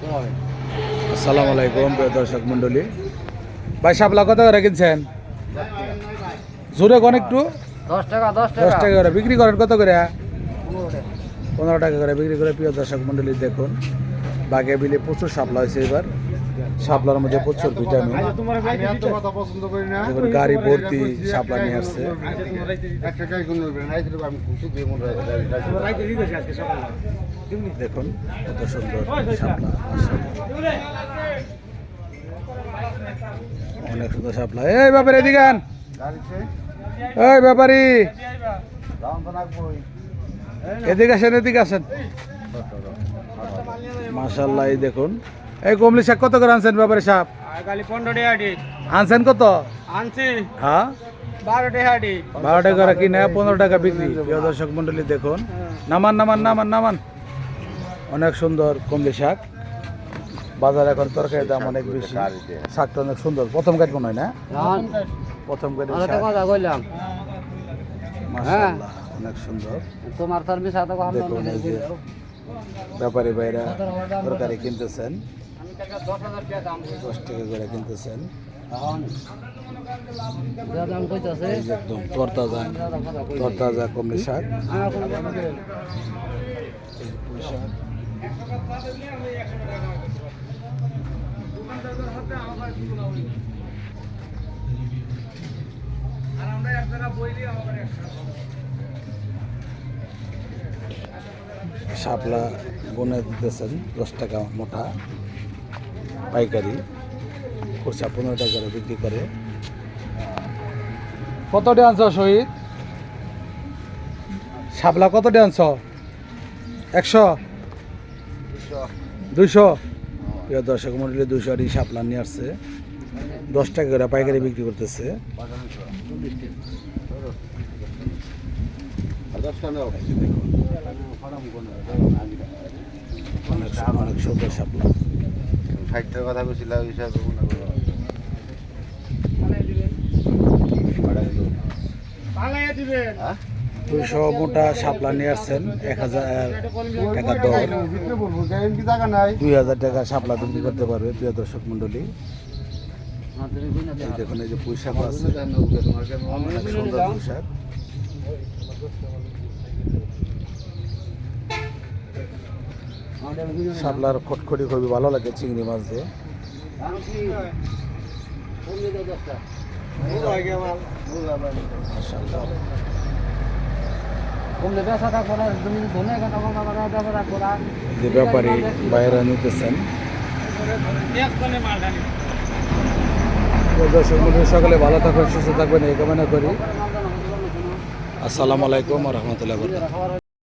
আসসালামু আলাইকুম। প্রিয় দর্শক মন্ডলী ভাই শাপলা কত করে কিনছেন? জোরে কোন একটু? দশ টাকা দশ দশ টাকা। টাকা করে। বিক্রি করেন কত করে? পনেরো টাকা। করে। বিক্রি করে প্রিয় দর্শক মন্ডলী দেখুন। বাঘে বিলে প্রচুর সাপলা হয়েছে এবার। শাপলার মধ্যে প্রচুর ভিটামিন গাড়ি ভর্তি শাপলা নিয়ে আসছে মনে হয় দেখুন কত সুন্দর শাপলা অনেক সুন্দর শাপলা এই ব্যাপারে এদিকে। এই ব্যাপারি এদিকে আসেন এদিকে আসেন মাশাল্লাহ এই দেখুন এই কমলি শাক কত করে আনছেন ব্যাপারে সাপ? খালি পনেরো টাকা আনছেন কত? আনছি। হ্যাঁ? বারো টাকা বারো টাকা করে কিনে পনেরো টাকা বিক্রি। প্রিয় দর্শক মন্ডলী দেখুন। নামান নামান নামান নামান। অনেক সুন্দর কমলি শাক। বাজারে এখন তরকারির দাম অনেক বেশি। শাকটা অনেক সুন্দর। প্রথম কাজ মনে হয় না? প্রথম ভালো কথা কইলাম। অনেক সুন্দর। তোমার সার্ভিস ব্যাপারী ভাইরা তরকারি কিনতেছেন। দশ টাকা দাম। করে কিনতেছেন। এখন যা দাম কইতাছে। এই যে একদম তরতাজা তরতাজা কমলি শাক। আমার কোনো কথা নেই। এই পুঁই শাপলা বনে দিতেছেন দশ টাকা মোটা। পাইকারি খুচরা পনেরো টাকা করে বিক্রি করে। কতটি আনছ শহীদ? শাপলা কতটি আনছ? একশো? দুইশো। প্রিয় দর্শক মন্ডলী দুইশো আড়ি শাপলা নিয়ে আসছে। দশ টাকা করে পাইকারি বিক্রি করতেছে। অনেক অনেক সুন্দর শাপলা। ষাটটার কথা বলছিল ওই হিসাবে মনে করো। হ্যাঁ? দুইশো মোটা শাপলা নিয়ে আসছেন এক হাজার টাকা দর। বিক্রি করব গ্যারেন্টি দুই হাজার টাকা শাপলা বিক্রি করতে পারবে প্রিয় দর্শক মন্ডলী। দেখুন এই যে পুঁইশাক আছে। সুন্দর পুঁইশাক। শাপলার খটখটি খুবই ভালো লাগে চিংড়ি মাছ দিয়ে। যে ব্যাপারী বাইরে নিতেছেন। সকলে ভালো থাকবেন সুস্থ থাকবেন এই কামনা করি। আসসালামু আলাইকুম রহমতুল্লাহ